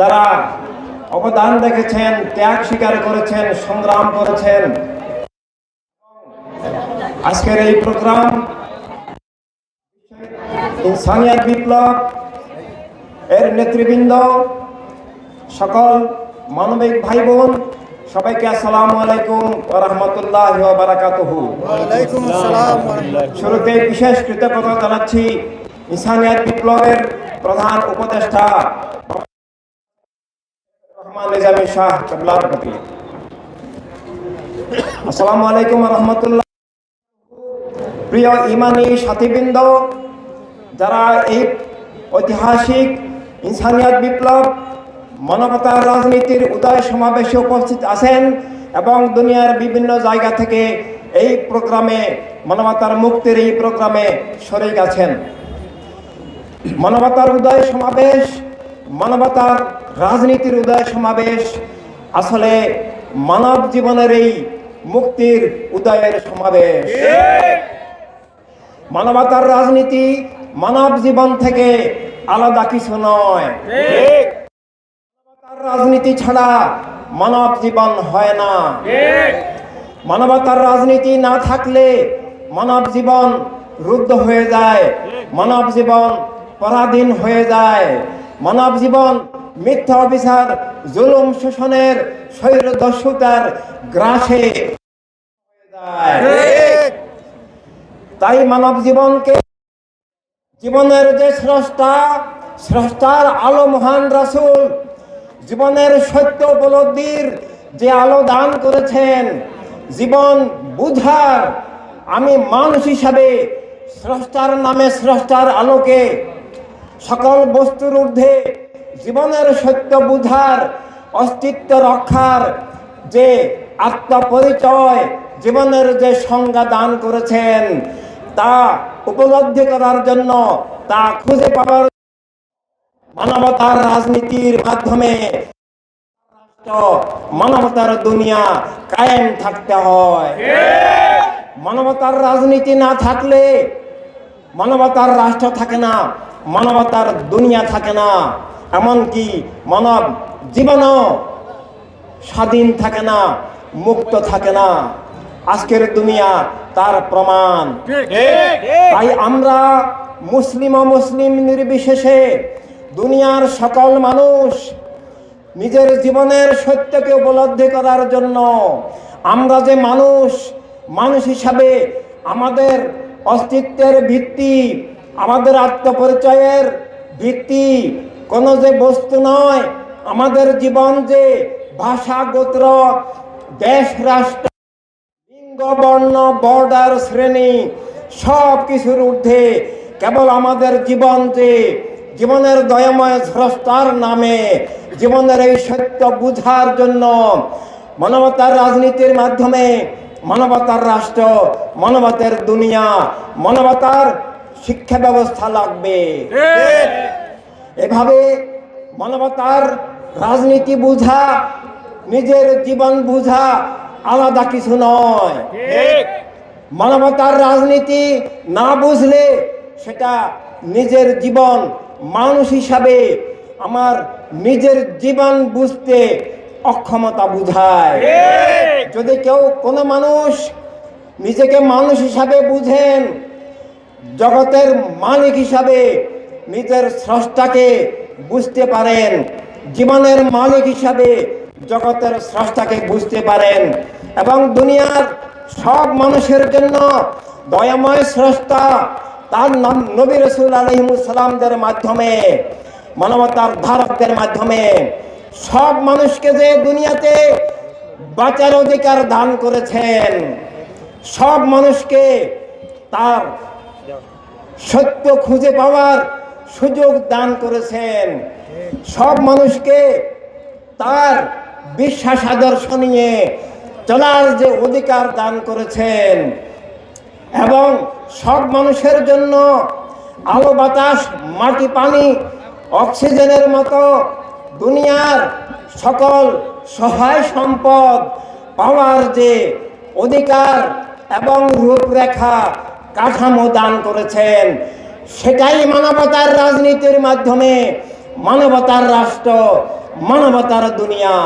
যারা অবদান রেখেছেন, ত্যাগ স্বীকার করেছেন, সংগ্রাম করেছেন আজকের এই প্রোগ্রাম ইনসানিয়াত বিপ্লব, এর নেতৃবৃন্দ, সকল মানবিক ভাই বোন সবাইকে আসসালামু আলাইকুম রাহমাতুল্লাহি বারাকাতুহু। শুরুতে বিশেষ কৃতজ্ঞতা জানাচ্ছি ইনসানিয়াত বিপ্লবের প্রধান উপদেষ্টা প্রিয় ইমানি সাথীবৃন্দ, যারা এই ঐতিহাসিক ইনসানিয়াত বিপ্লব, মানবতার রাজনীতির উদয় সমাবেশে উপস্থিত আছেন এবং দুনিয়ার বিভিন্ন জায়গা থেকে এই প্রোগ্রামে, মানবতার মুক্তির এই প্রোগ্রামে শরিক আছেন। মানবতার উদয় সমাবেশ মানবতার রাজনীতির উদয় সমাবেশ আসলে মানব জীবনের এই মুক্তির উদয়ের সমাবেশ। মানবতার রাজনীতি মানব জীবন থেকে আলাদা কিছু নয়। রাজনীতি ছাড়া মানব জীবন হয় না। মানবতার রাজনীতি না থাকলে মানব জীবন রুদ্ধ হয়ে যায়। মানব জীবন পরাধীন হয়ে যায়। মানব জীবন মিথ্যা অবিচার জুলুম শোষণের শৈর দস্যুতার গ্রাসে তাই মানব জীবনকে জীবনের যে স্রষ্টা স্রষ্টার আলো মহান রাসুল জীবনের সত্য উপলব্ধির যে আলো দান করেছেন জীবন বুঝার আমি মানুষ হিসাবে স্রষ্টার নামে স্রষ্টার আলোকে সকল বস্তুর ঊর্ধ্বে জীবনের সত্য বুঝার, অস্তিত্ব রক্ষার যে আত্মপরিচয়, জীবনের যে সংজ্ঞা দান করেছেন, তা উপলব্ধি করার জন্য তা খুঁজে পাওয়ার মানবতার রাজনীতির মাধ্যমে মানবতার দুনিয়া কায়েম থাকতে হয়। মানবতার রাজনীতি না থাকলে মানবতার রাষ্ট্র থাকে না। মানবতার দুনিয়া থাকে না এমনকি মানব জীবনও স্বাধীন থাকে না মুক্ত থাকে না। আজকের দুনিয়া তার প্রমাণ। তাই আমরা মুসলিম ও মুসলিম নির্বিশেষে দুনিয়ার সকল মানুষ নিজের জীবনের সত্যকে উপলব্ধি করার জন্য আমরা যে মানুষ মানুষ হিসাবে আমাদের অস্তিত্বের ভিত্তি আমাদের আত্মপরিচয়ের ভিত্তি কোনো যে বস্তু নয়, আমাদের জীবন যে ভাষা গোত্র দেশ, রাষ্ট্র, লিঙ্গ, বর্ণ, বর্ডার, শ্রেণি, সব কিছুর ঊর্ধ্বে কেবল আমাদের জীবন যে জীবনের দয়াময় স্রষ্টার নামে, জীবনের এই সত্য বুঝার জন্য মানবতার রাজনীতির মাধ্যমে, মানবতার রাষ্ট্র, মানবতার দুনিয়া, মানবতার শিক্ষা ব্যবস্থা লাগবে। এভাবে মানবতার রাজনীতি বুঝা নিজের জীবন বুঝা আলাদা কিছু নয়। মানবতার রাজনীতি না বুঝলে সেটা নিজের জীবন মানুষ হিসাবে আমার নিজের জীবন বুঝতে অক্ষমতা বুঝায়। যদি কেউ কোনো মানুষ নিজেকে মানুষ হিসাবে বুঝেন জগতের মালিক হিসাবে নিজের স্রষ্টাকে বুঝতে পারেন, জীবনের মালিক হিসাবে জগতের স্রষ্টাকে বুঝতে পারেন এবং দুনিয়ার সব মানুষের জন্য দয়াময় স্রষ্টা তার নাম নবী রসুল আলহিমুসালামদের মাধ্যমে, মানবতার ধারকদের মাধ্যমে। সব মানুষকে যে দুনিয়াতে বাঁচার অধিকার দান করেছেন, সব মানুষকে তার সত্য খুঁজে পাওয়ার সুযোগ দান করেছেন। সব মানুষকে তার বিশ্বাস আদর্শ নিয়ে চলার যে অধিকার দান করেছেন। এবং সব মানুষের জন্য আলো, বাতাস, মাটি, পানি, অক্সিজেনের মতো দুনিয়ার সকল সহায় সম্পদ পাওয়ার যে অধিকার এবং রূপরেখা কাঠামো দান করেছেন। সেটাই মানবতার রাজনীতির মাধ্যমে মানবতার রাষ্ট্র, মানবতার দুনিয়া।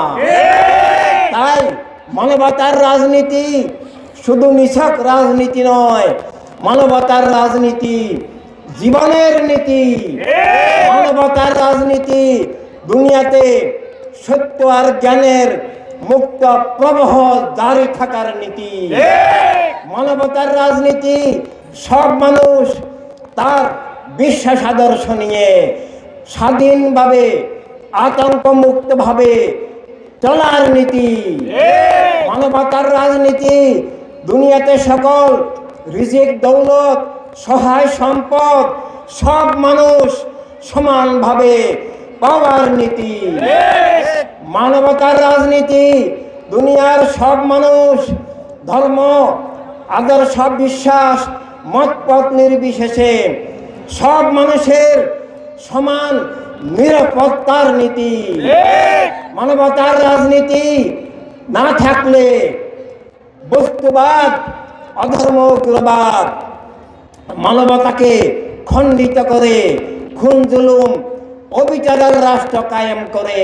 তাই মানবতার রাজনীতি শুধু নিছক রাজনীতি নয়, মানবতার রাজনীতি জীবনের নীতি। মানবতার রাজনীতি দুনিয়াতে সত্য আর জ্ঞানের মুক্ত প্রবাহ জারি থাকার নীতি। মানবতার রাজনীতি সব মানুষ তার বিশ্বাস আদর্শ নিয়ে স্বাধীনভাবে আতঙ্কমুক্তভাবে চলার নীতি। মানবতার রাজনীতি দুনিয়াতে সকল রিজিক দৌলত সহায় সম্পদ সব মানুষ সমানভাবে পাওয়ার নীতি। মানবতার রাজনীতি দুনিয়ার সব মানুষ ধর্ম আদর্শ বিশ্বাস মতপথ নির্বিশেষে সব মানুষের সমান নিরাপত্তার নীতি। মানবতার রাজনীতি না থাকলে বস্তুবাদ, অধর্ম উগ্রবাদ মানবতাকে খণ্ডিত করে খুন জুলুম অবিচারের রাষ্ট্র কায়েম করে।